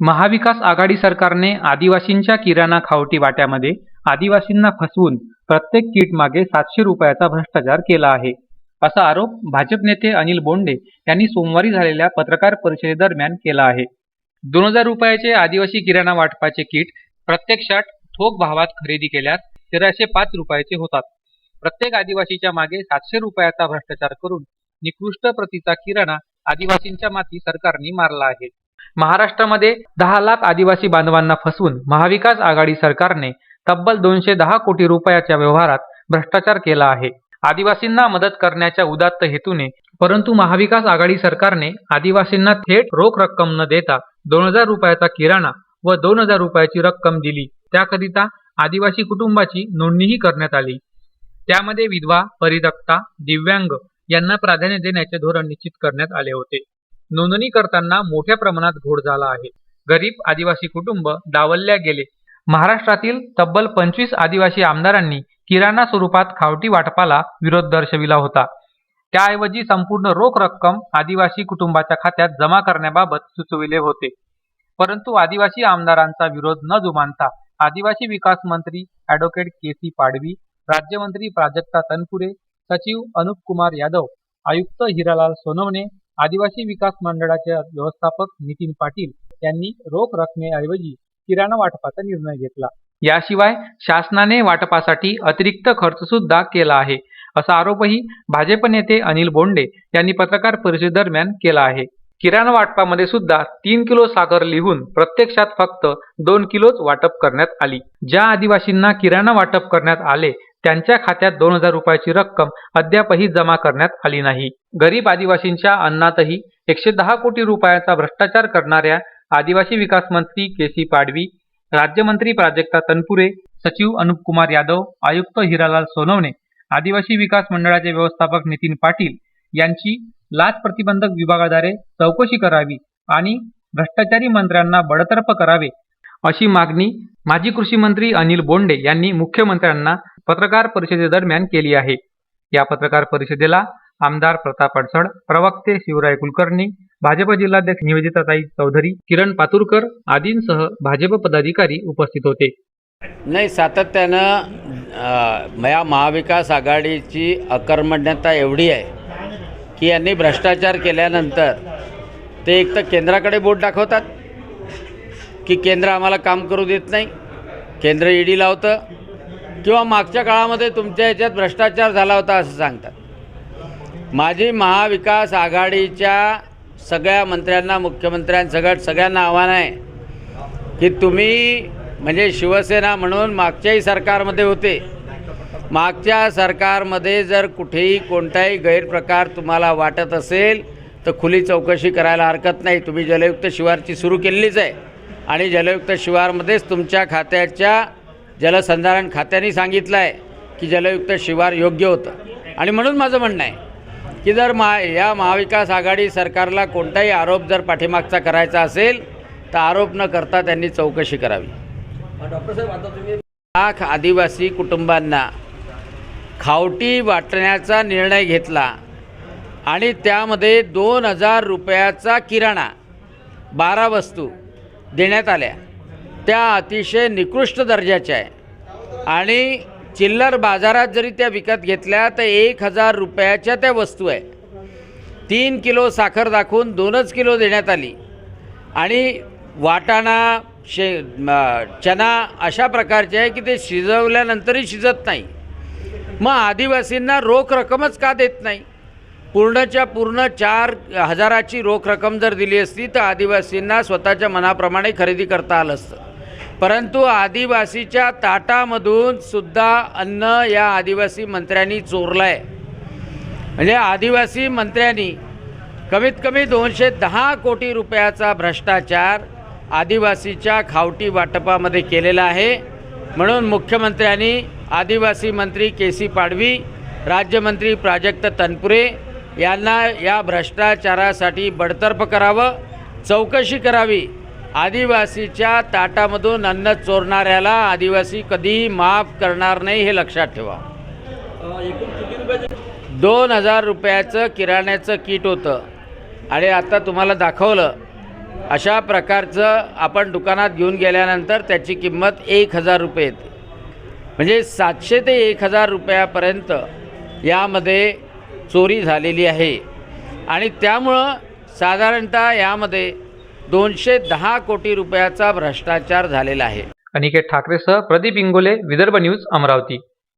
महाविकास आघाडी सरकारने आदिवासींच्या किराणा खावटी वाट्यामध्ये आदिवासींना फसवून प्रत्येक किट मागे सातशे रुपयाचा भ्रष्टाचार केला आहे. असा आरोप भाजप नेते अनिल बोंडे यांनी सोमवारी झालेल्या पत्रकार परिषदेदरम्यान केला आहे. दोन हजार रुपयाचे आदिवासी किराणा वाटपाचे किट प्रत्यक्षात ठोक भावात खरेदी केल्यास तेराशे पाच रुपयाचे होतात. प्रत्येक आदिवासीच्या मागे सातशे रुपयाचा भ्रष्टाचार करून निकृष्ट प्रतीचा किराणा आदिवासींच्या माती सरकारने मारला आहे. महाराष्ट्रामध्ये दहा लाख आदिवासी बांधवांना फसवून महाविकास आघाडी सरकारने तब्बल दोनशे दहा कोटी रुपयाच्या व्यवहारात भ्रष्टाचार केला आहे. आदिवासींना मदत करण्याच्या उदात्त हेतूने परंतु महाविकास आघाडी सरकारने आदिवासींना थेट रोख रक्कम न देता दोन हजार रुपयाचा किराणा व दोन हजार रुपयाची रक्कम दिली. त्याकरिता आदिवासी कुटुंबाची नोंदणीही करण्यात आली. त्यामध्ये विधवा परित्यक्ता दिव्यांग यांना प्राधान्य देण्याचे धोरण निश्चित करण्यात आले होते. नोंदणी करताना मोठ्या प्रमाणात घोड झाला आहे. गरीब आदिवासी कुटुंब डावलल्या गेले. महाराष्ट्रातील तब्बल पंचवीस आदिवासी आमदारांनी किराणा स्वरूपात खावटी वाटपाला विरोध दर्शविला होता. त्याऐवजी संपूर्ण रोख रक्कम आदिवासी कुटुंबाच्या खात्यात जमा करण्याबाबत सुचविले होते. परंतु आदिवासी आमदारांचा विरोध न जुमानता आदिवासी विकास मंत्री ॲडव्होकेट के सी पाडवी राज्यमंत्री प्राजक्ता तनपुरे सचिव अनुप कुमार यादव आयुक्त हिरालाल सोनवणे आदिवासी विकास मंडळाचे व्यवस्थापक नितीन पाटील यांनी रोख रकमेऐवजी किराणा वाटपाचा निर्णय घेतला. याशिवाय शासनाने वाटपासाठी अतिरिक्त खर्च सुद्धा केला आहे असा आरोपही भाजप नेते अनिल बोंडे यांनी पत्रकार परिषदेदरम्यान केला आहे. किराणा वाटपामध्ये सुद्धा तीन किलो साखर लिहून प्रत्यक्षात फक्त दोन किलोच वाटप करण्यात आली. ज्या आदिवासींना किराणा वाटप करण्यात आले त्यांच्या खात्यात दोन हजार रुपयाची रक्कम अद्यापही जमा करण्यात आली नाही. गरीब आदिवासींच्या अन्नातही एकशे दहा कोटी रुपयाचा भ्रष्टाचार करणाऱ्या आदिवासी विकास मंत्री के सी पाडवी राज्यमंत्री प्राजक्ता तनपुरे सचिव अनुप कुमार यादव आयुक्त हिरालाल सोनवणे आदिवासी विकास मंडळाचे व्यवस्थापक नितीन पाटील यांची लाच प्रतिबंधक विभागाद्वारे चौकशी करावी आणि भ्रष्टाचारी मंत्र्यांना बडतर्फ करावे अशी मागणी माजी कृषी मंत्री अनिल बोंडे यांनी मुख्यमंत्र्यांना पत्रकार परिषदेदरम्यान केली आहे. या पत्रकार परिषदेला आमदार प्रताप अडसड प्रवक्ते शिवराय कुलकर्णी भाजप जिल्हाध्यक्ष निवेदिताताई चौधरी किरण पातुरकर आदींसह भाजप पदाधिकारी उपस्थित होते. नाही सातत्यानं या महाविकास आघाडीची अकर्मण्यता एवढी आहे की यांनी भ्रष्टाचार केल्यानंतर ते एक तर केंद्राकडे बोट दाखवतात की केंद्र आम्हाला काम करू देत नाही केंद्र ईडी लावतं किंवा मागच्या काळामध्ये तुमच्या ह्याच्यात भ्रष्टाचार झाला होता असं सांगतात. माझी महाविकास आघाडीच्या सगळ्या मंत्र्यांना मुख्यमंत्र्यांसगट सगळ्यांना आव्हान आहे की तुम्ही म्हणजे शिवसेना म्हणून मागच्याही सरकारमध्ये होते मागच्या सरकारमध्ये जर कुठेही कोणताही गैरप्रकार तुम्हाला वाटत असेल तर खुली चौकशी करायला हरकत नाही. तुम्ही जलयुक्त शिवारची सुरू केलेलीच आहे. आणि जलयुक्त शिवारमध्येच तुमच्या खात्याच्या जलसंधारण खात्याने सांगितलं आहे की जलयुक्त शिवार योग्य होतं. आणि म्हणून माझं म्हणणं आहे की जर मा या महाविकास आघाडी सरकारला कोणताही आरोप जर पाठीमागचा करायचा असेल तर आरोप न करता त्यांनी चौकशी करावी. लाख आदिवासी कुटुंबांना खावटी वाटण्याचा निर्णय घेतला आणि त्यामध्ये दोन हजार रुपयाचा किराणा बारा वस्तू देण्यात आल्या. त्या अतिशय निकृष्ट दर्जाच्या आहे. आणि चिल्लर बाजारात जरी त्या विकत घेतल्या तर एक हजार रुपयाच्या त्या वस्तू आहे. तीन किलो साखर दाखवून दोनच किलो देण्यात आली. आणि वाटाणा शे चणा चना अशा प्रकारचे आहे की ते शिजवल्यानंतरही शिजत नाही. मग आदिवासींना रोख रक्कमच का देत नाही? पूर्णच्या पूर्ण चार हजाराची रोख रक्कम जर दिली असती तर आदिवासींना स्वतःच्या मनाप्रमाणे खरेदी करता आलं असतं. परंतु आदिवासीच्या ताटामधून सुद्धा अन्न या आदिवासी मंत्र्यांनी चोरलं आहे म्हणजे आदिवासी मंत्र्यांनी कमीत कमी दोनशे दहा कोटी रुपयाचा भ्रष्टाचार आदिवासीच्या खावटी वाटपामध्ये केलेला आहे. म्हणून मुख्यमंत्र्यांनी आदिवासी मंत्री के सी पाडवी राज्यमंत्री प्राजक्त तनपुरे यांना या भ्रष्टाचारासाठी बडतर्फ करावं चौकशी करावी. आदिवासीच्या ताटामधून अन्न चोरणाऱ्याला आदिवासी कधीही माफ करणार नाही हे लक्षात ठेवा. दोन हजार रुपयाचं किराण्याचं किट होतं. आणि आता तुम्हाला दाखवलं अशा प्रकारचं आपण दुकानात घेऊन गेल्यानंतर त्याची किंमत एक हजार रुपये येते. म्हणजे सातशे ते एक हजार रुपयापर्यंत यामध्ये चोरी झालेली आहे. आणि त्यामुळं साधारणतः यामध्ये दोनशे दहा कोटी रुपयाचा भ्रष्टाचार झालेला आहे. अनिकेत ठाकरेसह प्रदीप इंगोले विदर्भ न्यूज अमरावती.